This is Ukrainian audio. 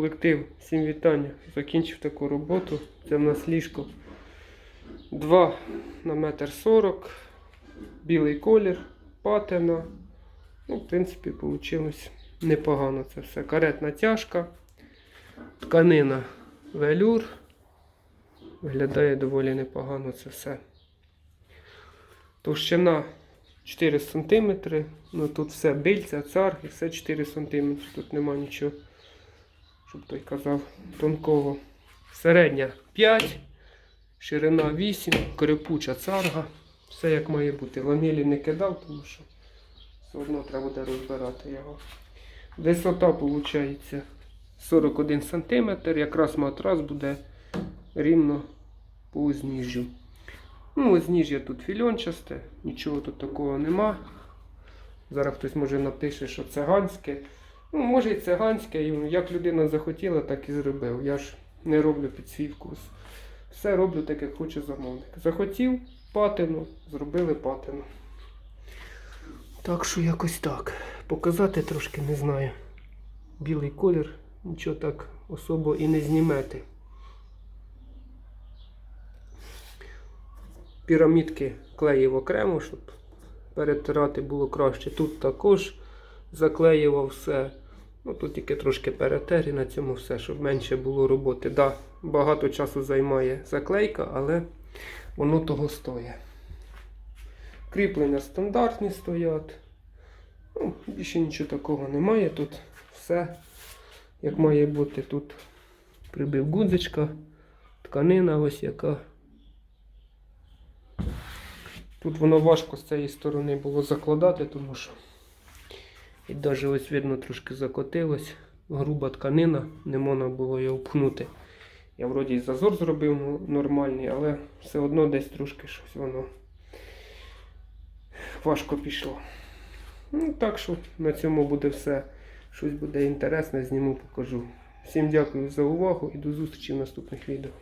колектив, всім вітання. Закінчив таку роботу. Це в нас ліжко 2 на метр 40, білий колір, патина. Ну, в принципі, вийшло непогано це все. Каретна тяжка, тканина велюр. Виглядає доволі непогано це все. Товщина 4 см. Ну тут все бильця, цар і все 4 см. Тут нема нічого, щоб той казав, тонкого. Середня 5, ширина 8, крепуча царга. Все як має бути. Ламелі не кидав, тому що все одно треба буде розбирати його. Висота виходить 41 см. Якраз матрас буде рівно по узніжжю. Ну, узніжжя тут фільончасте, нічого тут такого нема. Зараз хтось може напише, що циганське. Ну, може і циганське, і як людина захотіла, так і зробив. Я ж не роблю під свій вкус. Все роблю так, як хоче замовник. Захотів патину, зробили патину. Так що якось так. Показати трошки не знаю. Білий колір, нічого так особо і не знімете. Пірамідки клеїв окремо, щоб перетирати було краще. Тут також заклеював все. Ну, тут тільки трошки перетер на цьому все, щоб менше було роботи. Да, багато часу займає заклейка, але воно того стоїть. Кріплення стандартні стоять. Ну, більше нічого такого немає. Тут все як має бути. Тут прибив гудзичка, тканина ось яка. Тут воно важко з цієї сторони було закладати, тому що і навіть ось видно трошки закотилось. Груба тканина, не можна було його пхнути. Я вроді і зазор зробив нормальний, але все одно десь трошки щось воно важко пішло. Ну, так що на цьому буде все. Щось буде інтересне, зніму, покажу. Всім дякую за увагу і до зустрічі в наступних відео.